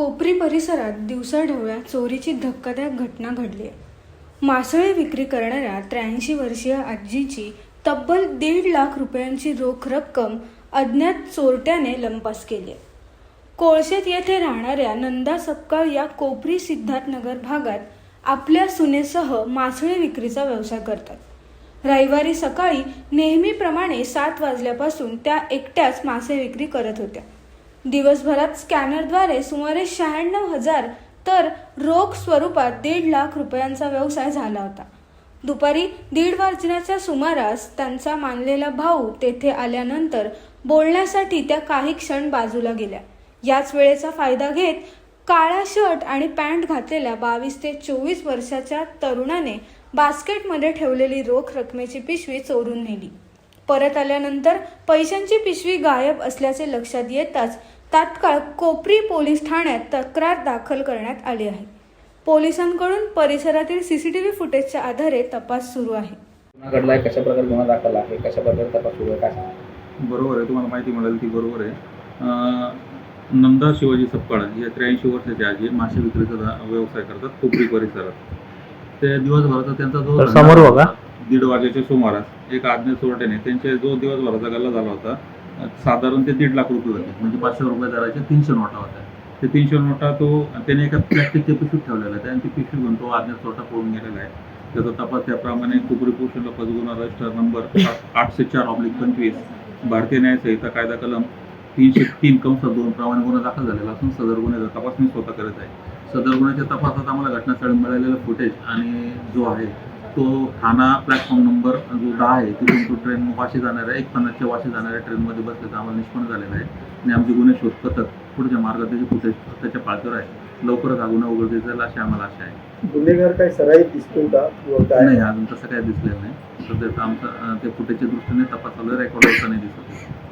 कोपरी परिसरात दिवसाढवळ्या चोरीची धक्कादायक घटना घडली आहे. मासळी विक्री करणाऱ्या त्र्याऐंशी वर्षीय आजीची तब्बल दीड लाख रुपयांची रोख रक्कम अज्ञात चोरट्याने लंपास केली आहे. कोळशेत येथे राहणाऱ्या नंदा सपकाळ या कोपरी सिद्धार्थनगर भागात आपल्या सुनेसह मासळी विक्रीचा व्यवसाय करतात. रविवारी सकाळी नेहमीप्रमाणे सात वाजल्यापासून त्या एकट्याच मासे विक्री करत होत्या. दिवसभरात स्कॅनरद्वारे सुमारे शहाण्णव हजार तर रोख स्वरूपात दीड लाख रुपयांचा व्यवसाय झाला होता. दुपारी दीड वाजण्याच्या सुमारास त्यांचा मानलेला भाऊ तेथे आल्यानंतर बोलण्यासाठी त्या काही क्षण बाजूला गेल्या. याच वेळेचा फायदा घेत काळा शर्ट आणि पॅन्ट घातलेल्या बावीस ते चोवीस वर्षाच्या तरुणाने बास्केटमध्ये ठेवलेली रोख रकमेची पिशवी चोरून नेली. परत आल्यानंतर पैशांची पिशवी गायब असल्याचे लक्षात येताच तात्काळ कोपरी पोलीस ठाण्यात तक्रार दाखल करण्यात आली आहे. पोलिसांकडून परिसरातील सीसीटीव्ही फुटेजच्या आधारे तपास सुरू आहे. गुन्हा घडला आहे कशा प्रकारे गुन्हा दाखल आहे? कशा प्रकारे तपास सुरू आहे? काय सांगा? बरोबर आहे. तुम्हाला माहिती मिळेल ती बरोबर आहे. अं, नंदा शिवाजी सपकाळ या त्र्याऐंशी वर्षाचे आजी मासे विक्रीचा धा- व्यवसाय करतात कोपरी परिसरात. ते दिवसभराचा त्यांचा जो तर धंदा समोर होता, बघा. दीड वाजेच्या सुमारास एक आज्ञा चोरट्याने त्यांचे जो दिवसभराचा गल्ला झाला होता साधारण ते दीड लाख रुपये होते. म्हणजे पाचशे रुपये दराच्या तीनशे नोटा होत्या. ते तीनशे नोटा तो त्याने एका प्लॅस्टिकच्या पिशवीत ठेवलेला आहे आणि ती पिशवी घेऊन तो आज्ञा तोटा पळून गेलेला आहे. त्याचा तपास त्याप्रमाणे कुपरी पोषणला लपस रजिस्टर नंबर आठशे चार ऑब्लिक पंचवीस भारतीय न्याय संहिता कायदा कलम तीनशे तीन कंस दोन प्रमाणे गुन्हा दाखल झालेला असून सदर गुन्ह्याचा तपास मी स्वतः करत आहे. सदर गुन्ह्याच्या तपासात आम्हाला घटनास्थळी मिळालेलं फुटेज आणि जो आहे तो ठाणा प्लॅटफॉर्म नंबर जो दहा आहे तिथून तो ट्रेन वाशी जाणाऱ्या एक पन्नासच्या वाशी जाणाऱ्या ट्रेनमध्ये बसल्याचं आम्हाला निष्पन्न झालेलं आहे. आणि आमचे गुन्हे शोध पथक पुढच्या मार्गात त्याचे फुटेज त्याच्या पाळतीवर आहे. लवकरच हा गुन्हा उघडकीस जाईल अशी आम्हाला आशा आहे. गुन्हेगार काही सराईत दिसतो का? नाही काय? अजून तसं काही दिसलेलं नाही. सध्या आमचं ते फुटेजच्या दृष्टीने तपास चालू आहे रेकॉर्ड होता नाही दिसत.